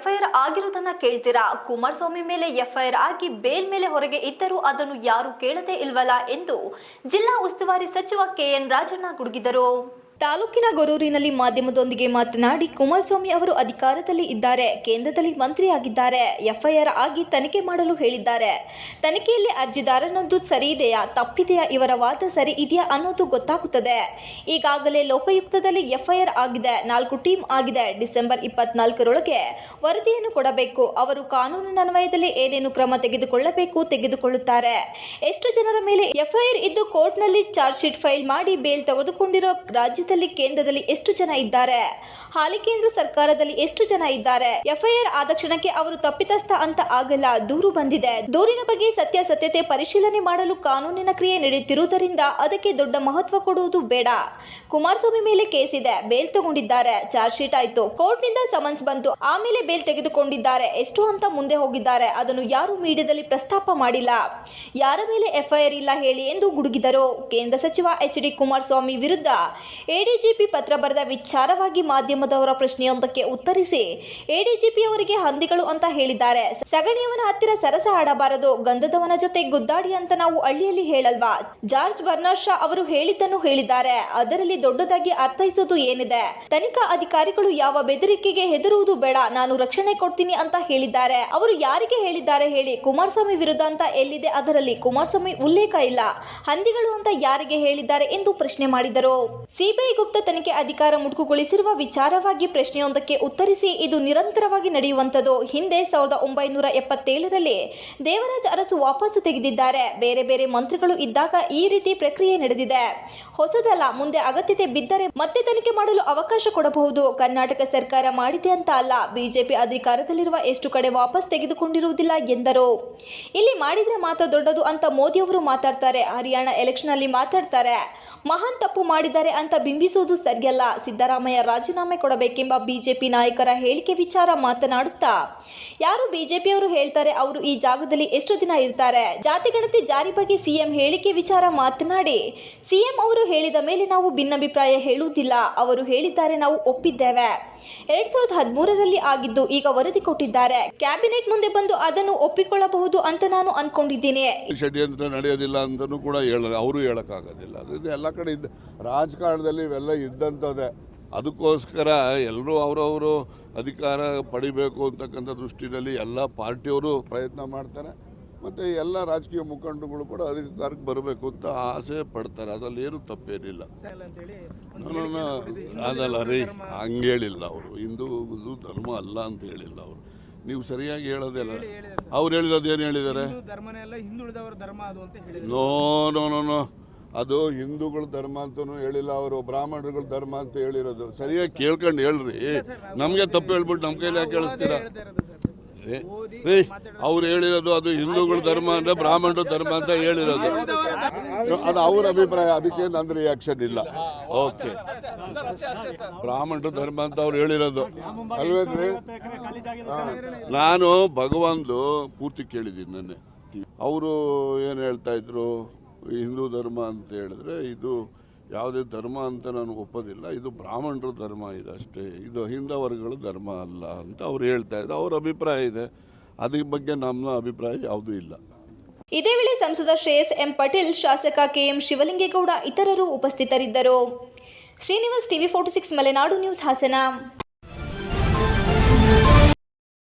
FIR ಆಗಿರೋದನ್ನ ಕೇಳ್ತೀರಾ? ಕುಮಾರಸ್ವಾಮಿ ಮೇಲೆ FIR ಆಗಿ ಬೇಲ್ ಮೇಲೆ ಹೊರಗೆ ಇದ್ದರೂ ಅದನ್ನು ಯಾರು ಕೇಳದೇ ಇಲ್ವಲ್ಲ ಎಂದು ಜಿಲ್ಲಾ ಉಸ್ತುವಾರಿ ಸಚಿವ ಕೆಎನ್ ರಾಜಣ್ಣ ಗುಡುಗಿದರು. ತಾಲೂಕಿನ ಗೊರೂರಿನಲ್ಲಿ ಮಾಧ್ಯಮದೊಂದಿಗೆ ಮಾತನಾಡಿ ಕುಮಾರಸ್ವಾಮಿ ಅವರು ಅಧಿಕಾರದಲ್ಲಿ ಇದ್ದಾರೆ, ಕೇಂದ್ರದಲ್ಲಿ ಮಂತ್ರಿಯಾಗಿದ್ದಾರೆ, ಎಫ್ಐಆರ್ ಆಗಿ ತನಿಖೆ ಮಾಡಲು ಹೇಳಿದ್ದಾರೆ. ತನಿಖೆಯಲ್ಲಿ ಅರ್ಜಿದಾರನದ್ದು ಸರಿ ಇದೆಯಾ ತಪ್ಪಿದೆಯಾ, ಇವರ ವಾದ ಸರಿ ಇದೆಯಾ ಅನ್ನೋದು ಗೊತ್ತಾಗುತ್ತದೆ. ಈಗಾಗಲೇ ಲೋಕಾಯುಕ್ತದಲ್ಲಿ ಎಫ್ಐಆರ್ ಆಗಿದೆ, ನಾಲ್ಕು ಟೀಮ್ ಆಗಿದೆ. ಡಿಸೆಂಬರ್ ಇಪ್ಪತ್ನಾಲ್ಕರೊಳಗೆ ವರದಿಯನ್ನು ಕೊಡಬೇಕು. ಅವರು ಕಾನೂನಿನ ಅನ್ವಯದಲ್ಲಿ ಏನೇನು ಕ್ರಮ ತೆಗೆದುಕೊಳ್ಳಬೇಕು ತೆಗೆದುಕೊಳ್ಳುತ್ತಾರೆ. ಎಷ್ಟು ಜನರ ಮೇಲೆ ಎಫ್ಐಆರ್ ಇದ್ದು ಕೋರ್ಟ್ನಲ್ಲಿ ಚಾರ್ಜ್ ಶೀಟ್ ಫೈಲ್ ಮಾಡಿ ಬೇಲ್ ತೆಗೆದುಕೊಂಡಿರೋ ರಾಜ್ಯದಲ್ಲಿ, ಕೇಂದ್ರದಲ್ಲಿ ಎಷ್ಟು ಜನ ಇದ್ದಾರೆ? ಹಾಲಿ ಕೇಂದ್ರ ಸರ್ಕಾರದಲ್ಲಿ ಎಷ್ಟು ಜನ ಇದ್ದಾರೆ? ಎಫ್ಐಆರ್ ಆದ ಕ್ಷಣಕ್ಕೆ ಅವರು ತಪ್ಪಿತಸ್ಥ ಅಂತ ಆಗಲ್ಲ, ದೂರು ಬಂದಿದೆ. ದೂರಿನ ಬಗ್ಗೆ ಸತ್ಯಾಸತ್ಯತೆ ಪರಿಶೀಲನೆ ಮಾಡಲು ಕಾನೂನಿನ ಕ್ರಿಯೆ ನಡೆಯುತ್ತಿರುವುದರಿಂದ ಅದಕ್ಕೆ ದೊಡ್ಡ ಮಹತ್ವ ಕೊಡುವುದು ಬೇಡ. ಕುಮಾರಸ್ವಾಮಿ ಮೇಲೆ ಕೇಸ್ ಇದೆ, ಬೇಲ್ ತಗೊಂಡಿದ್ದಾರೆ, ಚಾರ್ಜ್ ಶೀಟ್ ಆಯ್ತು. ಕೋರ್ಟ್ನಿಂದ ಸಮನ್ಸ್ ಬಂತು, ಆಮೇಲೆ ಬೇಲ್ ತೆಗೆದುಕೊಂಡಿದ್ದಾರೆ. ಎಷ್ಟು ಅಂತ ಮುಂದೆ ಹೋಗಿದ್ದಾರೆ, ಅದನ್ನು ಯಾರು ಮೀಡಿಯಾದಲ್ಲಿ ಪ್ರಸ್ತಾಪ ಮಾಡಿಲ್ಲ? ಯಾರ ಮೇಲೆ ಎಫ್ಐಆರ್ ಇಲ್ಲ ಹೇಳಿ ಎಂದು ಗುಡುಗಿದರು. ಕೇಂದ್ರ ಸಚಿವ ಎಚ್ ಡಿ ಕುಮಾರಸ್ವಾಮಿ ವಿರುದ್ಧ ಎಡಿಜಿಪಿ ಪತ್ರ ಬರೆದ ವಿಚಾರವಾಗಿ ಮಾಧ್ಯಮದವರ ಪ್ರಶ್ನೆಯೊಂದಕ್ಕೆ ಉತ್ತರಿಸಿ, ಎಡಿಜಿಪಿ ಅವರಿಗೆ ಹಂದಿಗಳು ಅಂತ ಹೇಳಿದ್ದಾರೆ. ಸಗಣಿಯವನ ಹತ್ತಿರ ಸರಸ ಆಡಬಾರದು, ಗಂಧದವನ ಜೊತೆ ಗುದ್ದಾಡಿ ಅಂತ ನಾವು ಹಳ್ಳಿಯಲ್ಲಿ ಹೇಳಲ್ವಾ? ಜಾರ್ಜ್ ಬರ್ನಾರ್ ಅವರು ಹೇಳಿದ್ದನ್ನು ಹೇಳಿದ್ದಾರೆ. ಅದರಲ್ಲಿ ದೊಡ್ಡದಾಗಿ ಅರ್ಥೈಸೋದು ಏನಿದೆ? ತನಿಖಾ ಅಧಿಕಾರಿಗಳು ಯಾವ ಬೆದರಿಕೆಗೆ ಹೆದರುವುದು ಬೇಡ, ನಾನು ರಕ್ಷಣೆ ಕೊಡ್ತೀನಿ ಅಂತ ಹೇಳಿದ್ದಾರೆ. ಅವರು ಯಾರಿಗೆ ಹೇಳಿದ್ದಾರೆ ಹೇಳಿ, ಕುಮಾರಸ್ವಾಮಿ ವಿರುದ್ಧ ಅಂತ ಎಲ್ಲಿದೆ ಅದರಲ್ಲಿ ಕುಮಾರಸ್ವಾಮಿ ಉಲ್ಲೇಖ ಇಲ್ಲ. ಹಂದಿಗಳು ಅಂತ ಯಾರಿಗೆ ಹೇಳಿದ್ದಾರೆ ಎಂದು ಪ್ರಶ್ನೆ ಮಾಡಿದರು. ಸಿಬಿಐ ಗುಪ್ತ ತನಿಖೆ ಅಧಿಕಾರ ಮುಟುಕುಗೊಳಿಸಿರುವ ವಿಚಾರವಾಗಿ ಪ್ರಶ್ನೆಯೊಂದಕ್ಕೆ ಉತ್ತರಿಸಿ ಇದು ನಿರಂತರವಾಗಿ ನಡೆಯುವಂಥದ್ದು. ಹಿಂದೆ ಸಾವಿರದ ಒಂಬೈನೂರ ಎಪ್ಪತ್ತೇಳರಲ್ಲಿ ದೇವರಾಜ್ ಅರಸು ವಾಪಸ್ಸು ತೆಗೆದಿದ್ದಾರೆ. ಬೇರೆ ಬೇರೆ ಮಂತ್ರಿಗಳು ಇದ್ದಾಗ ಈ ರೀತಿ ಪ್ರಕ್ರಿಯೆ ನಡೆದಿದೆ. ಹೊಸದಲ್ಲ, ಮುಂದೆ ಅಗತ್ಯತೆ ಬಿದ್ದರೆ ಮತ್ತೆ ತನಿಖೆ ಮಾಡಲು ಅವಕಾಶ ಕೊಡಬಹುದು. ಕರ್ನಾಟಕ ಸರ್ಕಾರ ಮಾಡಿದೆ ಅಂತ ಅಲ್ಲ, ಬಿಜೆಪಿ ಅಧಿಕಾರದಲ್ಲಿರುವ ಎಷ್ಟು ಕಡೆ ವಾಪಸ್ ತೆಗೆದುಕೊಂಡಿರುವುದಿಲ್ಲ ಎಂದರು. ಇಲ್ಲಿ ಮಾಡಿದ್ರೆ ಮಾತ್ರ ದೊಡ್ಡದು ಅಂತ ಮೋದಿ ಅವರು ಮಾತಾಡ್ತಾರೆ. ಹರಿಯಾಣ ಎಲೆಕ್ಷನ್ ಅಲ್ಲಿ ಮಾತಾಡ್ತಾರೆ. ಮಹಾನ್ ತಪ್ಪು ಮಾಡಿದ್ದಾರೆ ಅಂತ ಬಿಂಬಿಸುವುದು ಸರಿಯಲ್ಲ. ಸಿದ್ದರಾಮಯ್ಯ ರಾಜೀನಾಮೆ ಕೊಡಬೇಕೆಂಬ ಬಿಜೆಪಿ ನಾಯಕರ ಹೇಳಿಕೆ ವಿಚಾರ ಮಾತನಾಡುತ್ತಾ, ಯಾರು ಬಿಜೆಪಿಯವರು ಹೇಳ್ತಾರೆ ಅವರು ಈ ಜಾಗದಲ್ಲಿ ಎಷ್ಟು ದಿನ ಇರ್ತಾರೆ? ಜಾತಿ ಗಣತಿ ಜಾರಿ ಬಗ್ಗೆ ಸಿಎಂ ಹೇಳಿಕೆ ವಿಚಾರ ಮಾತನಾಡಿ, ಸಿಎಂ ಅವರು ಹೇಳಿದ ಮೇಲೆ ನಾವು ಭಿನ್ನಾಭಿಪ್ರಾಯ ಹೇಳುವುದಿಲ್ಲ. ಅವರು ಹೇಳಿದ್ದಾರೆ ನಾವು ಒಪ್ಪಿದ್ದೇವೆ. ಎರಡ್ ಸಾವಿರದ ಹದಿಮೂರರಲ್ಲಿ ಆಗಿದ್ದು ಈಗ ವರದಿ ಕೊಟ್ಟಿದ್ದಾರೆ. ಕ್ಯಾಬಿನೆಟ್ ಮುಂದೆ ಬಂದು ಅದನ್ನು ಒಪ್ಪಿಕೊಳ್ಳಬಹುದು ಅಂತ ನಾನು ಅನ್ಕೊಂಡಿದ್ದೀನಿ. ಷಡ್ಯಂತ್ರ ನಡೆಯೋದಿಲ್ಲ ಅಂತಲೂ ಕೂಡ ಹೇಳ ಅವರು ಹೇಳೋಕ್ಕಾಗೋದಿಲ್ಲ. ಎಲ್ಲ ಕಡೆ ಇದ್ದ ರಾಜಕಾರಣದಲ್ಲಿ ಇವೆಲ್ಲ ಇದ್ದಂಥದ್ದೇ. ಅದಕ್ಕೋಸ್ಕರ ಎಲ್ಲರೂ ಅವರವರು ಅಧಿಕಾರ ಪಡಿಬೇಕು ಅಂತಕ್ಕಂಥ ದೃಷ್ಟಿಯಲ್ಲಿ ಎಲ್ಲ ಪಾರ್ಟಿಯವರು ಪ್ರಯತ್ನ ಮಾಡ್ತಾರೆ. ಮತ್ತು ಎಲ್ಲ ರಾಜಕೀಯ ಮುಖಂಡಗಳು ಕೂಡ ಅಧಿಕಾರಕ್ಕೆ ಬರಬೇಕು ಅಂತ ಆಸೆ ಪಡ್ತಾರೆ. ಅದರಲ್ಲಿ ಏನು ತಪ್ಪೇನಿಲ್ಲ. ಅದಲ್ಲ ರೀ ಹಂಗೆ ಹೇಳಿಲ್ಲ ಅವರು. ಹಿಂದೂ ಧರ್ಮ ಅಲ್ಲ ಅಂತ ಹೇಳಿಲ್ಲ ಅವರು. ನೀವು ಸರಿಯಾಗಿ ಹೇಳೋದಿಲ್ಲ ಅವ್ರು ಹೇಳಿರೋದು ಏನು ಹೇಳಿದ್ದಾರೆ. No no no no. ಅದು ಹಿಂದೂಗಳ ಧರ್ಮ ಅಂತಲೂ ಹೇಳಿಲ್ಲ, ಅವರು ಬ್ರಾಹ್ಮಣರುಗಳ ಧರ್ಮ ಅಂತ ಹೇಳಿರೋದು. ಸರಿಯಾಗಿ ಕೇಳ್ಕೊಂಡು ಹೇಳ್ರಿ. ನಮಗೆ ತಪ್ಪು ಹೇಳ್ಬಿಟ್ಟು ನಮ್ಮ ಕೈಲಿ ಯಾಕೆ ಕೇಳಿಸ್ತೀರಾ? ಅವ್ರು ಹೇಳಿರೋದು ಅದು ಹಿಂದೂಗಳ ಧರ್ಮ ಅಂದ್ರೆ ಬ್ರಾಹ್ಮಣರ ಧರ್ಮ ಅಂತ ಹೇಳಿರೋದು. ಅದು ಅವ್ರ ಅಭಿಪ್ರಾಯ, ಅದಕ್ಕೆ ನನ್ನ ರಿಯಾಕ್ಷನ್ ಇಲ್ಲ. ಓಕೆ. ಬ್ರಾಹ್ಮಣರ ಧರ್ಮ ಅಂತ ಅವ್ರು ಹೇಳಿರೋದು. ಅಲ್ವೇನ್ರಿ. ನಾನು ಭಗವಂತು ಪೂರ್ತಿ ಕೇಳಿದ್ದೀನಿ ನನ್ನೆ. ಅವರು ಏನು ಹೇಳ್ತಾ ಇದ್ರು? ಹಿಂದೂ ಧರ್ಮ ಅಂತ ಹೇಳಿದ್ರೆ ಇದು ಯಾವುದೇ ಧರ್ಮ ಅಂತ ನಾನು ಒಪ್ಪೋದಿಲ್ಲ. ಇದು ಬ್ರಾಹ್ಮಣರ ಧರ್ಮ ಇದೆ ಅಷ್ಟೇ ಇದು ಹಿಂದ ವರ್ಗಗಳ ಧರ್ಮ ಅಲ್ಲ ಅಂತ ಅವ್ರು ಹೇಳ್ತಾ ಇದ್ದಾರೆ ಅವ್ರ ಅಭಿಪ್ರಾಯ ಇದೆ. ಅದಕ್ಕೆ ಬಗ್ಗೆ ನಮ್ಮ ಅಭಿಪ್ರಾಯ ಯಾವುದೂ ಇಲ್ಲ. ಇದೇ ವೇಳೆ ಸಂಸದ ಶ್ರೇಯಸ್ ಎಂ ಪಟೇಲ್, ಶಾಸಕ ಕೆಎಂ ಶಿವಲಿಂಗೇಗೌಡ ಇತರರು ಉಪಸ್ಥಿತರಿದ್ದರು. Srinivas TV forty six, Malenadu news Hassan.